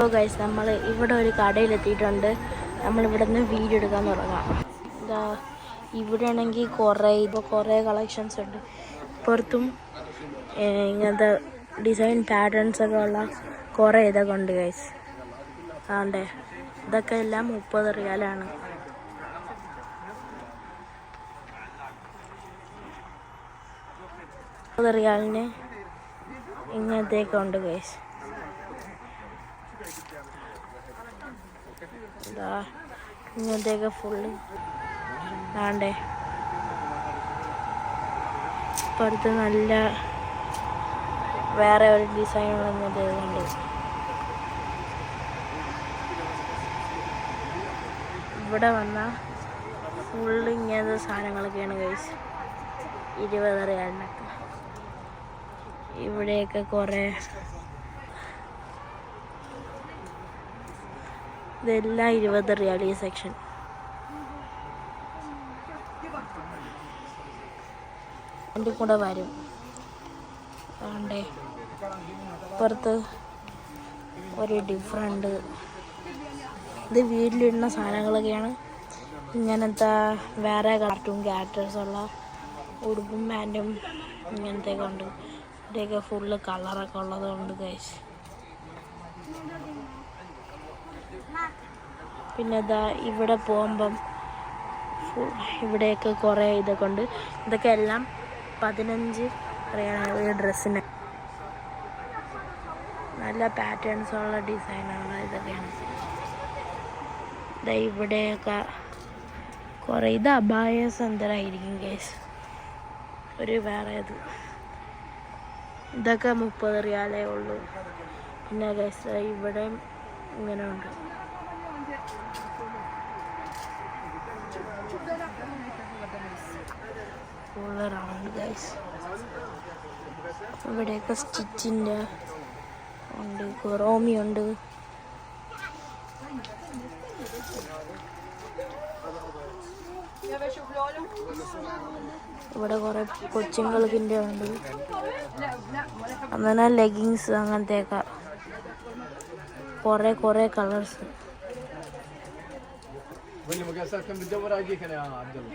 Hello guys നമ്മൾ ഇവിടെ ഒരു കടയിലെത്തിയിട്ടുണ്ട്. നമ്മൾ ഇവിടെ നിന്ന് വീഡിയോ എടുക്കാൻ തുടങ്ങാം. ഇതാ ഇവിടെ ആണെങ്കിൽ കുറേ ഇപ്പോൾ കുറേ കളക്ഷൻസ് ഉണ്ട്. പുറത്തും ഇങ്ങനത്തെ ഡിസൈൻ പാറ്റേൺസ് ഒക്കെ ഉള്ള കുറേ ഇതൊക്കെ ഉണ്ട് ഗൈസ് ആണ്ടേ ഇതൊക്കെ എല്ലാം മുപ്പത് റിയാലാണ്. മുപ്പത് റിയാലിന് ഇങ്ങനത്തെയൊക്കെ ഉണ്ട് ഗൈസ് ഇങ്ങനത്തെയൊക്കെ ഫുള്ള് ആണ്ടേ. ഇപ്പടുത്ത് നല്ല വേറെ ഒരു ഡിസൈനുള്ള ഇങ്ങനത്തെ ഉണ്ട് ഇവിടെ വന്ന ഫുള്ള് ഇങ്ങനത്തെ സാധനങ്ങളൊക്കെയാണ് കഴിച്ച് ഇരുപത് ഇവിടെയൊക്കെ കുറേ ഇതെല്ലാം ഇരുപത് റിയാൽ ഈ സെക്ഷൻ. എന്റെ കൂടെ വരും. അതുകൊണ്ടേ പുറത്ത് ഒരു ഡിഫറെന്റ് ഇത് വീട്ടിലിടുന്ന സാധനങ്ങളൊക്കെയാണ്. ഇങ്ങനത്തെ വേറെ കാർട്ടൂൺ ക്യാരക്ടേഴ്സുള്ള ഉടുപ്പും പാന്റും ഇങ്ങനത്തെയൊക്കെ ഉണ്ട്. ഇവിടെയൊക്കെ ഫുള്ള് കളറൊക്കെ ഉള്ളതുകൊണ്ട് കഴിച്ച് പിന്നെ ഇതാ ഇവിടെ പോകുമ്പം ഇവിടെയൊക്കെ കുറേ ഇതൊക്കെ ഉണ്ട് ഇതൊക്കെ എല്ലാം പതിനഞ്ച് ഒരു ഡ്രസ്സിന്. നല്ല പാറ്റേൺസ് ഉള്ള ഡിസൈനുള്ള ഇതൊക്കെയാണ്. ഇതാ ഇവിടെയൊക്കെ കുറേ ഇത് അപായ സെന്തറായിരിക്കും കേസ് ഒരു വേറെ ഇത്. ഇതൊക്കെ മുപ്പത് റിയാലേ ഉള്ളൂ. പിന്നെ കേസ് ഇവിടെയും ഇങ്ങനെ ഉണ്ട് ഫുള്ള് റൗണ്ട് ഗൈസ് ഇവിടെയൊക്കെ സ്റ്റിച്ചിന്റെ ഉണ്ട് കൊറോമി ഉണ്ട്. ഇവിടെ കുറെ കൊച്ചുങ്ങൾക്കിന്റെ ഉണ്ട്. അങ്ങനെ ലെഗിങ്സ് അങ്ങനത്തെയൊക്കെ. കുറേ കുറേ കളേഴ്സ് واللي مقاسات كم بتدور اجيك انا يا عبد الله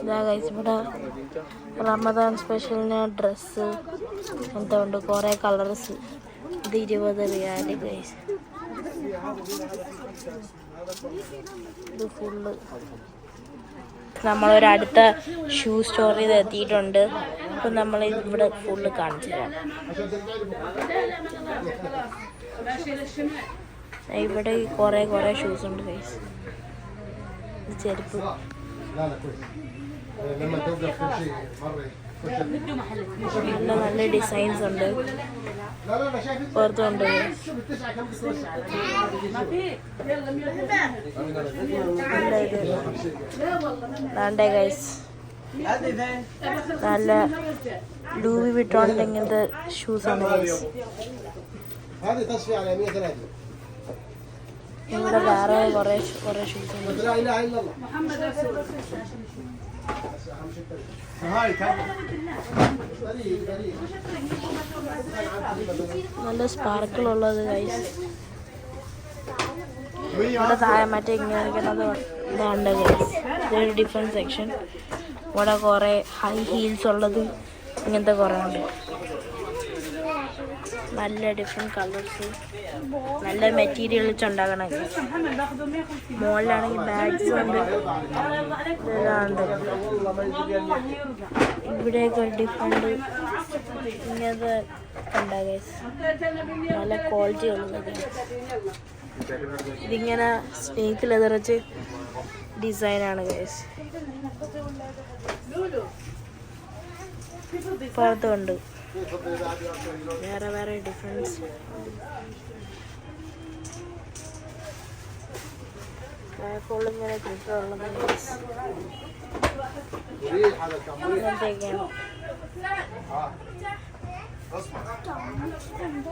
ഇതാ ഗൈസ് ഇവിടെ റമദാൻ സ്പെഷ്യലിന് ഡ്രസ്സ് അങ്ങനത്തെ ഉണ്ട് കുറേ കളേഴ്സ് ഇത് ഇരുപത് റിയാല് ഗൈസ് ഇത് ഫുള്ള് നമ്മളൊരു അടുത്ത ഷൂ സ്റ്റോറിൽ എത്തിയിട്ടുണ്ട് അപ്പം നമ്മൾ ഇവിടെ ഫുള്ള് കാണിച്ചു തരാം ഇവിടെ കുറെ കുറെ ഷൂസ് ഉണ്ട് ഗൈസ് ചെരുപ്പ്. നല്ല നല്ല ഡിസൈൻസ് ഉണ്ട്. പുറത്തുണ്ട് വേണ്ടേ ഗൈസ് നല്ല ലൂവി വിട്ടോണ്ടിങ്ങനത്തെ ആണ് ഗൈസ് ഇവിടെ വേറെ കുറേ കുറേ ഷൂസ് ഉണ്ട്. നല്ല സ്പാർക്കിൾ ഉള്ളത് ഗൈസ് ഇവിടെ താഴെ മറ്റേ ഇങ്ങനെ ഇരിക്കുന്നത് ഇതാണ്ട് ഗൈസ് ഇതൊരു ഡിഫറെന്റ് സെക്ഷൻ ഇവിടെ കുറേ ഹൈ ഹീൽസ് ഉള്ളത് ഇങ്ങനത്തെ കുറേ ഉണ്ട്. നല്ല ഡിഫറെന്റ് കളേഴ്സ് നല്ല മെറ്റീരിയൽ വെച്ച് ഉണ്ടാക്കണം മുകളിലാണെങ്കിൽ ബാഗ്സ് ഉണ്ട്. ഇവിടെയൊക്കെ ഡിഫറെന്റ് ഇങ്ങനത്തെ ഉണ്ടാകും നല്ല ക്വാളിറ്റി ഉള്ളത് ഇതിങ്ങനെ സ്നേക്ക് ലെതർ വെച്ച് ഡിസൈനാണ് ഗൈസ് പുറത്തുണ്ട് വേറെ വേറെ ഡിഫറൻസ്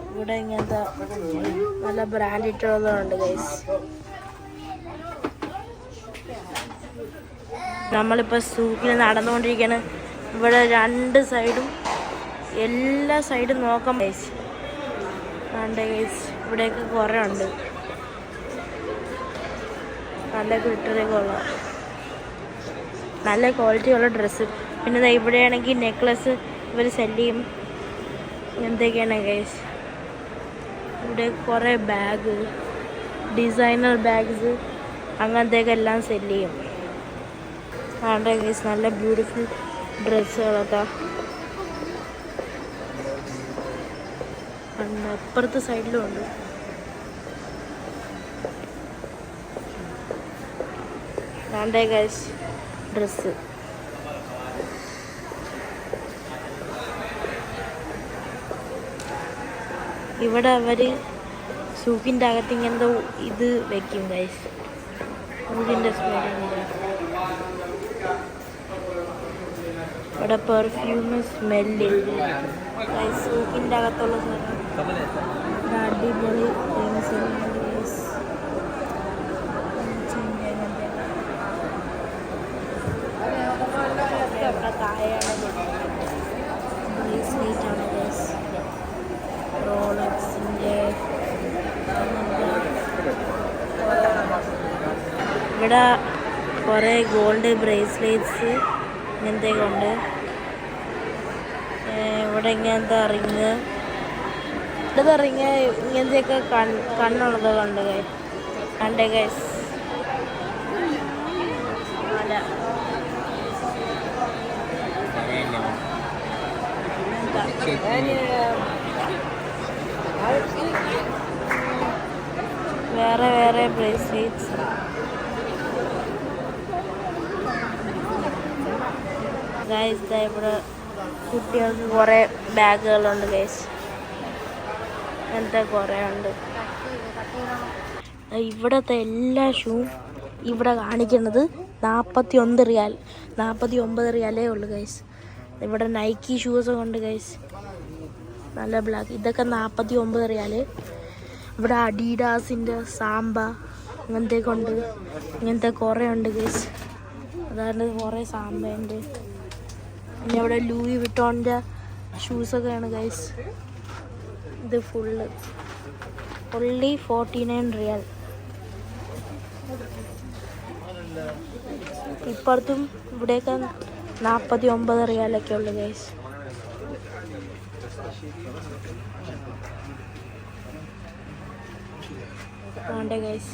ഇവിടെ ഇങ്ങനത്തെ നല്ല ബ്രാൻഡ് ഇട്ടുള്ളതുണ്ട് ഗൈസ് നമ്മളിപ്പോ സൂപ്പിൽ നടന്നുകൊണ്ടിരിക്കുകയാണ് ഇവിടെ രണ്ട് സൈഡും എല്ലാ സൈഡും നോക്കാം ഗൈസ് കണ്ട ഗൈസ് ഇവിടെയൊക്കെ കുറേ ഉണ്ട്. നല്ല ഗ്ലിറ്ററൊക്കെ ഉള്ള. നല്ല ക്വാളിറ്റി ഉള്ള ഡ്രസ്സ് പിന്നെ ഇവിടെയാണെങ്കിൽ നെക്ലസ് ഇവർ സെല്ല് ചെയ്യും. എന്തൊക്കെയാണ് ഗൈസ് ഇവിടെ കുറേ ബാഗ് ഡിസൈനർ ബാഗ്സ് അങ്ങനത്തെയൊക്കെ എല്ലാം സെല്ല് ചെയ്യും. ആണ്ട് ഗൈസ് നല്ല ബ്യൂട്ടിഫുൾ ഡ്രസ്സുകളൊക്കെ ഉണ്ട്. അപ്പുറത്തെ സൈഡിലും ഉണ്ട്. വേണ്ടേ കാശ് ഡ്രസ്സ്. ഇവിടെ അവർ സൂക്കിന്റെ അകത്ത് ഇങ്ങനത്തെ ഇത് വെക്കും ഗൈസ് സൂപ്പിന്റെ സ്മെല്ലുണ്ട് ഇവിടെ പെർഫ്യൂം സ്മെല്ല് ഗൈസ് സൂക്കിന്റെ അകത്തുള്ള സാധനം. ഇവിടെ ഇവിടെ കുറെ ഗോൾഡ് ബ്രേസ്ലെറ്റ്സ് ഇങ്ങനത്തെ ഉണ്ട്. ഇവിടെ ഇങ്ങനത്തെ റിങ് ഇവിടെ റിങ് ഇങ്ങനത്തെയൊക്കെ കണ്ണുള്ളത് കണ്ട് കൈ. കണ്ടേ ഗൈസ് വേറെ വേറെ ബ്രേസ്ലെറ്റ്സ്. ഗൈസ് ഇവിടെ കുട്ടികൾക്ക് കുറേ ബാഗുകളുണ്ട് ഗൈസ്. അങ്ങനത്തെ കുറേ ഉണ്ട് ഇവിടത്തെ എല്ലാ ഷൂവും ഇവിടെ കാണിക്കുന്നത് നാൽപ്പത്തി ഒന്ന് റിയാൽ. നാൽപ്പത്തി ഒമ്പത് റിയാലേ ഉള്ളൂ ഗൈസ് ഇവിടെ നൈക്കി ഷൂസൊക്കെ ഉണ്ട് ഗൈസ് നല്ല ബ്ലാക്ക് ഇതൊക്കെ നാൽപ്പത്തി ഒമ്പത് റിയാൽ. ഇവിടെ അഡീഡാസിന്റെ സാമ്പ അങ്ങനത്തെയൊക്കെ ഉണ്ട്. ഇങ്ങനത്തെ കുറേ ഉണ്ട് ഗൈസ് അതായത് കുറേ സാമ്പയുണ്ട് പിന്നെ ഇവിടെ ലൂയി വിട്ടോണിന്റെ ഷൂസൊക്കെയാണ് ഗൈസ് ഇത് full fully forty nine real ഇപ്പുറത്തും ഇവിടെയൊക്കെ നാൽപ്പത്തി ഒമ്പത് റിയാലൊക്കെ ഉള്ളു ഗൈസ് വേണ്ട ഗൈസ്